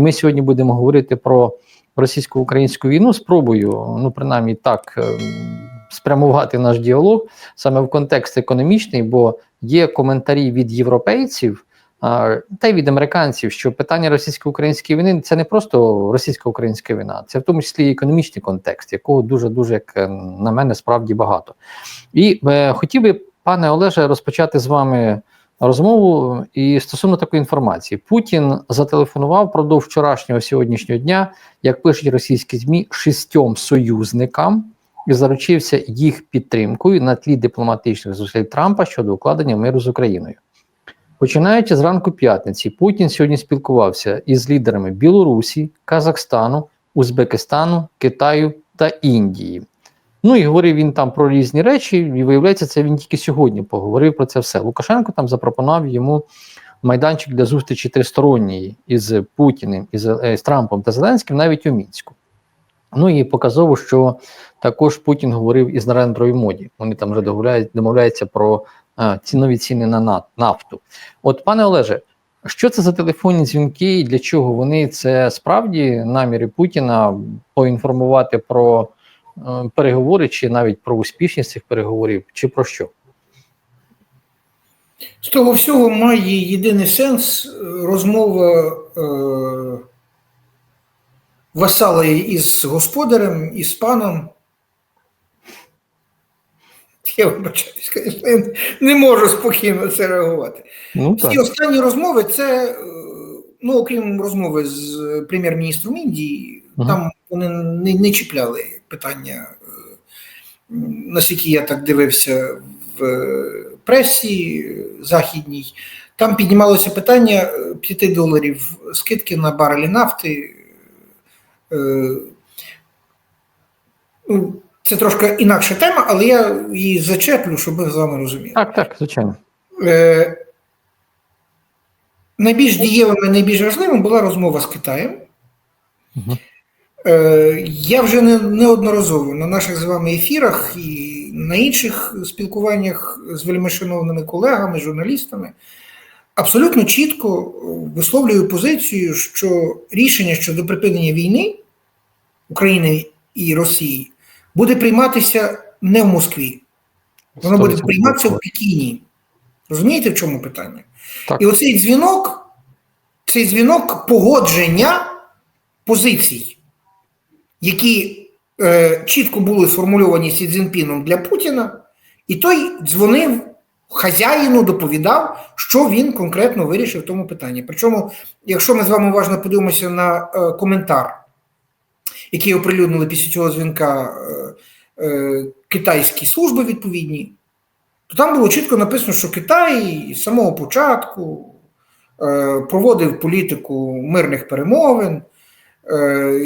Ми сьогодні будемо говорити про російсько-українську війну. Спробую, ну принаймні так, ем, спрямувати наш діалог саме в контекст економічний, бо є коментарі від європейців. Та й від американців, що питання російсько-української війни це не просто російсько-українська війна, це в тому числі економічний контекст, якого дуже дуже як е, на мене справді багато. І е, хотів би, пане Олеже, розпочати з вами розмову і стосовно такої інформації. Путін зателефонував впродовж вчорашнього сьогоднішнього дня, як пишуть російські змі, шістьом союзникам і заручився їх підтримкою на тлі дипломатичних зусиль Трампа щодо укладення миру з Україною. Починаючи з ранку п'ятниці, Путін сьогодні спілкувався із лідерами Білорусі, Казахстану, Узбекистану, Китаю та Індії. Ну і говорив він там про різні речі, і виявляється, це він тільки сьогодні поговорив про це все. Лукашенко там запропонував йому майданчик для зустрічі тристоронньої із Путіним, із, е, з Трампом та Зеленським, навіть у Мінську. Ну і показово, що також Путін говорив із Нарендрою моді. Вони там вже домовляються про а, цінові ціни на на- нафту. От, пане Олеже, що це за телефонні дзвінки і для чого вони це справді наміри Путіна поінформувати про е, переговори, чи навіть про успішність цих переговорів, чи про що? З того всього має єдиний сенс е, розмова е, васала із господарем, із паном. Я вибачаюсь, звісно, я не можу спокійно це реагувати. Ну так. Всі останні розмови це, е, ну, окрім розмови з прем'єр-міністром Індії, Ага. там вони не, не чіпляли питання, е, наскільки я так дивився в е, пресі е, західній. Там піднімалося питання е, 5 доларів скидки на барелі нафти. Ну, Це трошки інакша тема, але я її зачеплю, щоб ми з вами розуміли. Так, так, звичайно. Е, найбільш дієвим і найбільш важливим була розмова з Китаєм. Мгм. Е, я вже не, неодноразово на наших з вами ефірах і на інших спілкуваннях з вельмишановними колегами, журналістами абсолютно чітко е, висловлюю позицію, що рішення щодо припинення війни України і Росії буде прийматися не в Москві, воно буде прийматися в Пекіні. Розумієте, в чому питання? Так. І оцей дзвінок, цей дзвінок погодження позицій, які е, чітко були сформульовані Сі Цзіньпіном для Путіна, і той дзвонив хазяїну, доповідав, що він конкретно вирішив в тому питанні. Причому, якщо ми з вами уважно подивимося на е, коментар, який оприлюднили після цього дзвінка е, е, китайські служби відповідні, то там було чітко написано, що Китай з самого початку е, проводив політику мирних перемовин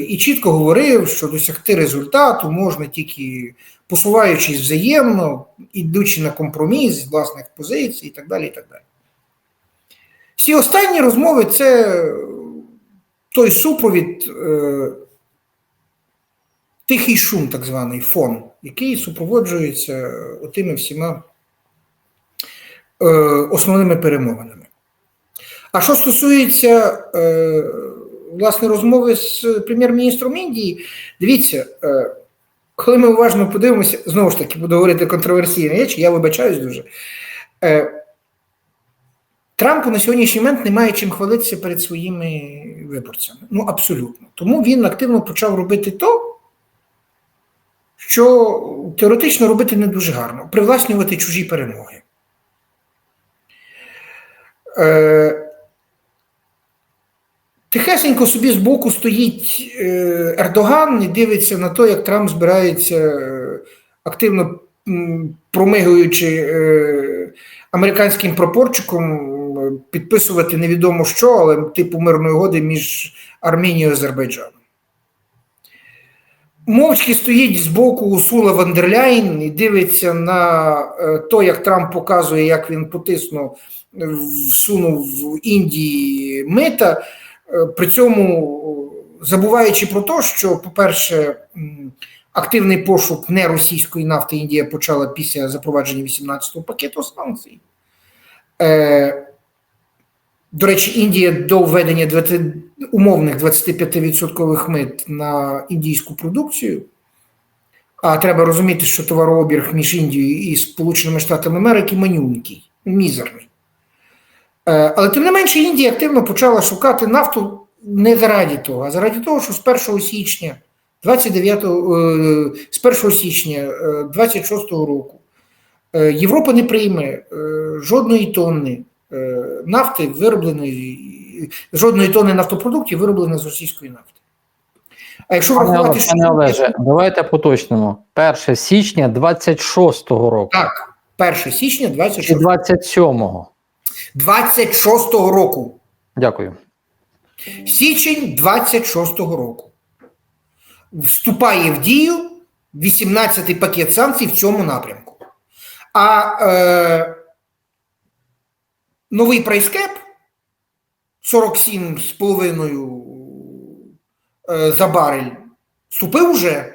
і чітко говорив, що досягти результату можна тільки посуваючись взаємно, ідучи на компроміс з власних позицій і так далі. І так далі. Всі останні розмови це той супровід, е, тихий шум, так званий фон, який супроводжується отими всіма е, основними перемовинами. А що стосується е, власне розмови з прем'єр-міністром Індії, дивіться, е, коли ми уважно подивимося, знову ж таки, буду говорити контроверсійні речі, я вибачаюсь дуже. Е, Трампу на сьогоднішній момент немає чим хвалитися перед своїми виборцями. Ну, абсолютно. Тому він активно почав робити то, що теоретично робити не дуже гарно привласнювати чужі перемоги. Е, Тихесенько собі збоку стоїть е, Ердоган і дивиться на те, як Трамп збирається е, активно промигуючи е, американським пропорчиком підписувати невідомо що, але типу мирної угоди між Армінією і Азербайджаном. Мовчки стоїть збоку Усула Вандерляйн і дивиться на те, як Трамп показує, як він потиснув, всунув в Індії мита. Е, При цьому е, забуваючи про те, що, по-перше, активний пошук неросійської нафти Індія почала після запровадження 18-го пакету санкцій. Е, До речі, Індія до введення 20 умовних 25% мит на індійську продукцію. А треба розуміти, що товарообіг між Індією і Сполученими Штатами Америки манюнький, мізерний. Е, Але тим не менше, Індія активно почала шукати нафту не заради того, а заради того, що з 1 січня 29, е, з 1 січня е, 26 року е, Європа не прийме жодної тонни нафти, виробленої, жодної тонни нафтопродуктів, виробленої з російської нафти. А якщо Пане, врахувати, що пане Олеже, давайте поточнимо. 1 січня 26-го року так, 1 січня чи 26 27-го. 26 року. Дякую. Січень 26-го року. Вступає в дію 18-й пакет санкцій в цьому напрямку. А е, новий прайскеп 47,5 е, за барель вступив уже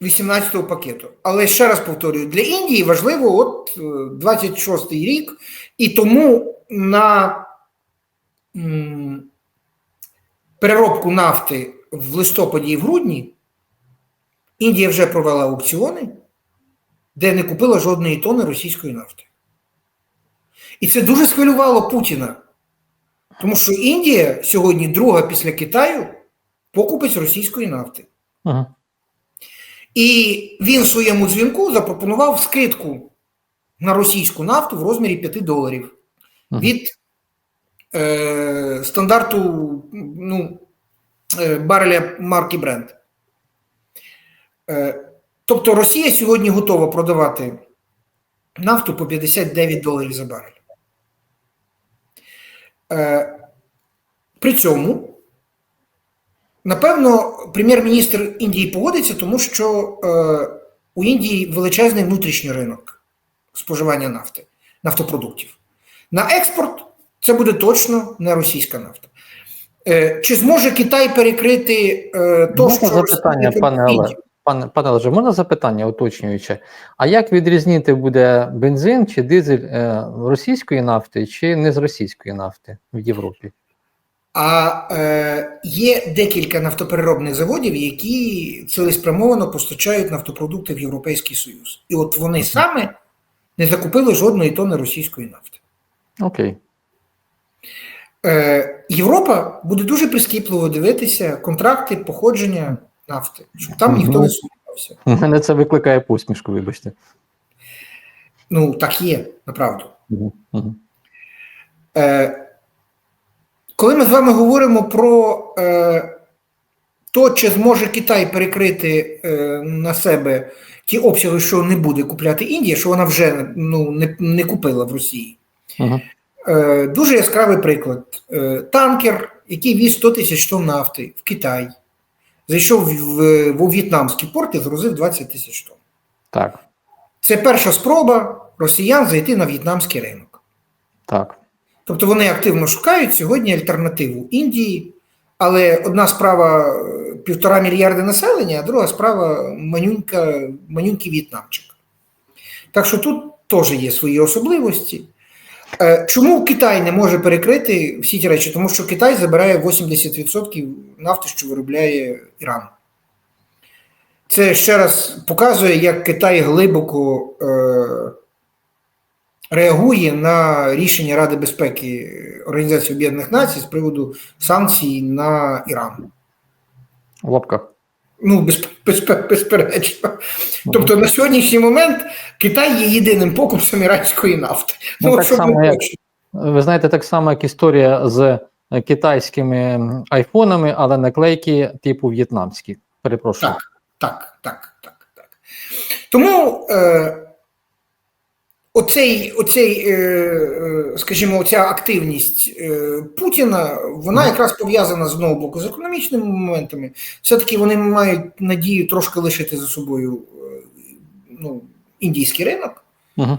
18-го пакету. Але ще раз повторюю, для Індії важливо от е, 26-й рік, і тому на переробку нафти в листопаді і в грудні Індія вже провела аукціони, де не купила жодної тони російської нафти. І це дуже схвилювало Путіна, тому що Індія сьогодні друга після Китаю покупець російської нафти. Угу. І він в своєму дзвінку запропонував скидку на російську нафту в розмірі 5 доларів від е, стандарту ну, е, бареля марки Brent. Е, тобто Росія сьогодні готова продавати нафту по 59 доларів за барель. Е, при цьому, напевно, прем'єр-міністр Індії погодиться, тому що е, у Індії величезний внутрішній ринок споживання нафти, нафтопродуктів. На експорт це буде точно не російська нафта. Е, чи зможе Китай перекрити е, то, Можна що запитання, пане? Олеже? Пане, пане Олеже, можна запитання уточнююче? А як відрізнити буде бензин чи дизель е, російської нафти чи не з російської нафти в Європі? А е, є декілька нафтопереробних заводів, які цілеспрямовано постачають нафтопродукти в Європейський Союз. І от вони саме не закупили жодної тони російської нафти. Окей. Е, Європа буде дуже прискіпливо дивитися контракти походження нафти, щоб там ніхто не сумнівався. Мене це викликає посмішку, вибачте. Ну, так є, направду. Е, коли ми з вами говоримо про е, то, чи зможе Китай перекрити е, на себе ті обсяги, що не буде купляти Індія, що вона вже ну, не, не купила в Росії. Угу. Е, дуже яскравий приклад. Е, танкер, який віз 100 тисяч тонн нафти в Китай, зайшов в, в, в в'єтнамський порт і згрузив 20 тисяч тонн. Так, Це перша спроба росіян зайти на в'єтнамський ринок. так. Тобто вони активно шукають сьогодні альтернативу Індії, але одна справа е, півтора мільярди населення, а друга справа манюнька, манюнький в'єтнамчик. Так що тут теж є свої особливості. Е, Чому Китай не може перекрити всі ті речі? Тому що Китай забирає 80% нафти, що виробляє Іран. Це ще раз показує, як Китай глибоко е, реагує на рішення Ради безпеки Організації Об'єднаних Націй з приводу санкцій на Іран. В лапках. Ну, без, без, безперечно. Тобто на сьогоднішній момент Китай є єдиним покупцем іранської нафти. Ну, Ну, так само, як- Ви знаєте, так само, як історія з китайськими айфонами, але наклейки типу в'єтнамські. Перепрошую. Так, так, так, так, так. Тому е, оцей, оцей, е, е, скажімо, оця активність е, Путіна, вона якраз пов'язана з одного боку з економічними моментами. Все-таки вони мають надію трошки лишити за собою ну, індійський ринок. Угу.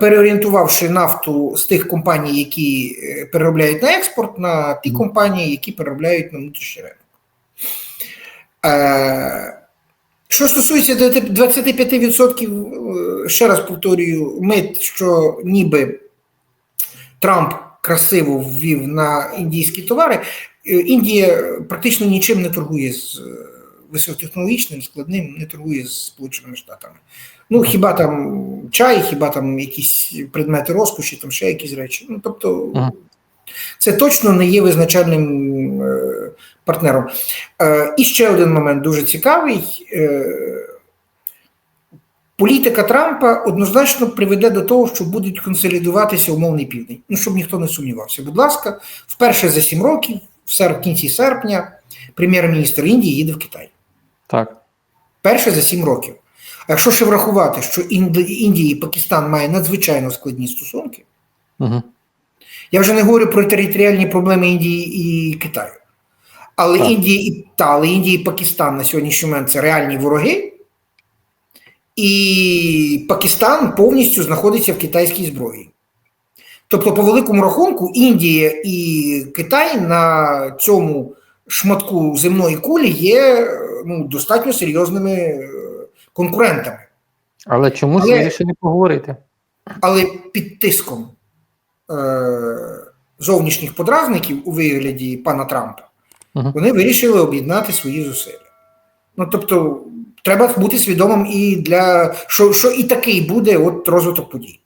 Переорієнтувавши нафту з тих компаній, які переробляють на експорт, на ті компанії, які переробляють на внутрішній ринок. Що стосується 25%, е, ще раз повторюю, мит, що ніби Трамп красиво ввів на індійські товари. Е, Індія практично нічим не торгує з е, високотехнологічним, складним, не торгує з Сполученими Штатами. Ну, хіба там чай, хіба там якісь предмети розкоші, там ще якісь речі. Ну, тобто, це точно не є визначальним партнером. Е, і ще один момент дуже цікавий. Е, політика Трампа однозначно приведе до того, що будуть консолідуватися умовний південь. Ну, щоб ніхто не сумнівався. Будь ласка, вперше за сім років, в сер- в кінці серпня, прем'єр-міністр Індії їде в Китай. Так. Перше за сім років. А якщо ще врахувати, що Індія і Пакистан мають надзвичайно складні стосунки, Угу. я вже не говорю про територіальні проблеми Індії і Китаю. Але Так. Індія і та, але Індія і Пакистан на сьогоднішній момент це реальні вороги, і Пакистан повністю знаходиться в китайській зброї. Тобто, по великому рахунку, Індія і Китай на цьому шматку земної кулі є ну, достатньо серйозними е, конкурентами. Але чомусь Але- вирішили поговорити. Але під тиском е, зовнішніх подразників у вигляді пана Трампа. Вони вирішили об'єднати свої зусилля. Ну тобто, треба бути свідомим і для що, що і такий буде от розвиток подій.